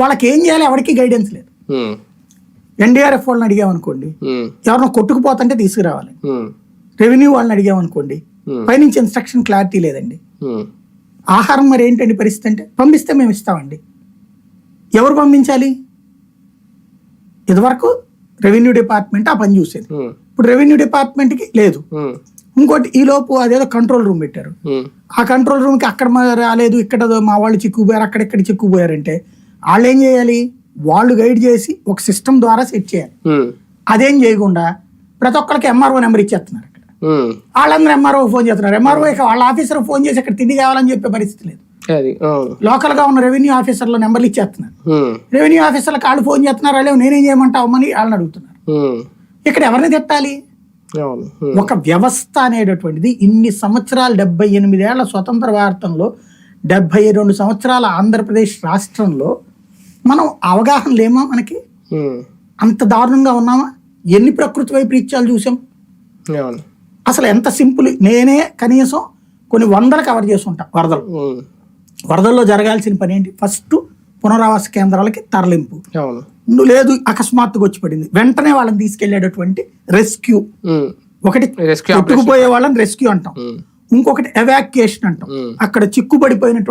వాళ్ళకి ఏం చేయాలి ఎవరికి గైడెన్స్ లేదు. ఎన్డీఆర్ఎఫ్ వాళ్ళని అడిగామనుకోండి ఎవరినో కొట్టుకుపోతుంటే తీసుకురావాలి. రెవెన్యూ వాళ్ళని అడిగామనుకోండి. పైనుంచి ఇన్స్ట్రక్షన్ క్లారిటీ లేదండి. ఆహారం మరి ఏంటండి పరిస్థితి అంటే పంపిస్తే మేము ఇస్తామండి. ఎవరు పంపించాలి? ఇదివరకు రెవెన్యూ డిపార్ట్మెంట్ ఆ పని చూసేది. ఇప్పుడు రెవెన్యూ డిపార్ట్మెంట్కి లేదు. ఇంకోటి ఈ లోపు అదేదో కంట్రోల్ రూమ్ పెట్టారు. ఆ కంట్రోల్ రూమ్కి అక్కడ రాలేదు ఇక్కడ మా వాళ్ళు చిక్కుపోయారు అక్కడెక్కడ చిక్కుపోయారంటే వాళ్ళు ఏం చేయాలి? వాళ్ళు గైడ్ చేసి ఒక సిస్టమ్ ద్వారా సెట్ చేయాలి. అదేం చేయకుండా ప్రతి ఒక్కరికి ఎంఆర్ఓ నెంబర్ ఇచ్చేస్తున్నారు ఇక్కడ వాళ్ళందరూ ఎంఆర్ఓ ఫోన్ చేస్తున్నారు. ఎంఆర్ఓ ఇక వాళ్ళ ఆఫీసర్ ఫోన్ చేసి అక్కడ తిండి కావాలని చెప్పే పరిస్థితి లేదు. లోకల్గా ఉన్న రెవెన్యూ ఆఫీసర్ల నెంబర్లు ఇచ్చేస్తున్నారు. రెవెన్యూ ఆఫీసర్లకు వాళ్ళు ఫోన్ చేస్తున్నారు. వాళ్ళు నేనేం చేయమంటావు అని వాళ్ళని అడుగుతున్నారు. ఇక్కడ ఎవరిని తిట్టాలి? ఒక వ్యవస్థ అనేటటువంటిది ఇన్ని సంవత్సరాలు డెబ్బై ఎనిమిదేళ్ళ స్వతంత్ర భారతంలో డెబ్బై రెండు సంవత్సరాల ఆంధ్రప్రదేశ్ రాష్ట్రంలో మనం అవగాహన లేమా మనకి? అంత దారుణంగా ఉన్నామా? ఎన్ని ప్రకృతి వైపరీత్యాలు చూసాం? అవును. అసలు ఎంత సింపుల్ నేనే కనీసం కొన్ని వందలు కవర్ చేసి ఉంటా వరదలు వరదల్లో జరగాల్సిన పని ఏంటి? ఫస్ట్ పునరావాస కేంద్రాలకి తరలింపు. లేదు అకస్మాత్తుగా వచ్చి పడింది. వెంటనే వాళ్ళని తీసుకెళ్ళేటటువంటి రెస్క్యూ. ఒకటి కొట్టుకుపోయే వాళ్ళని రెస్క్యూ అంటాం. ఇంకొకటి ఎవాక్యుయేషన్ అంటాం. అక్కడ చిక్కుబడిపోయినటువంటి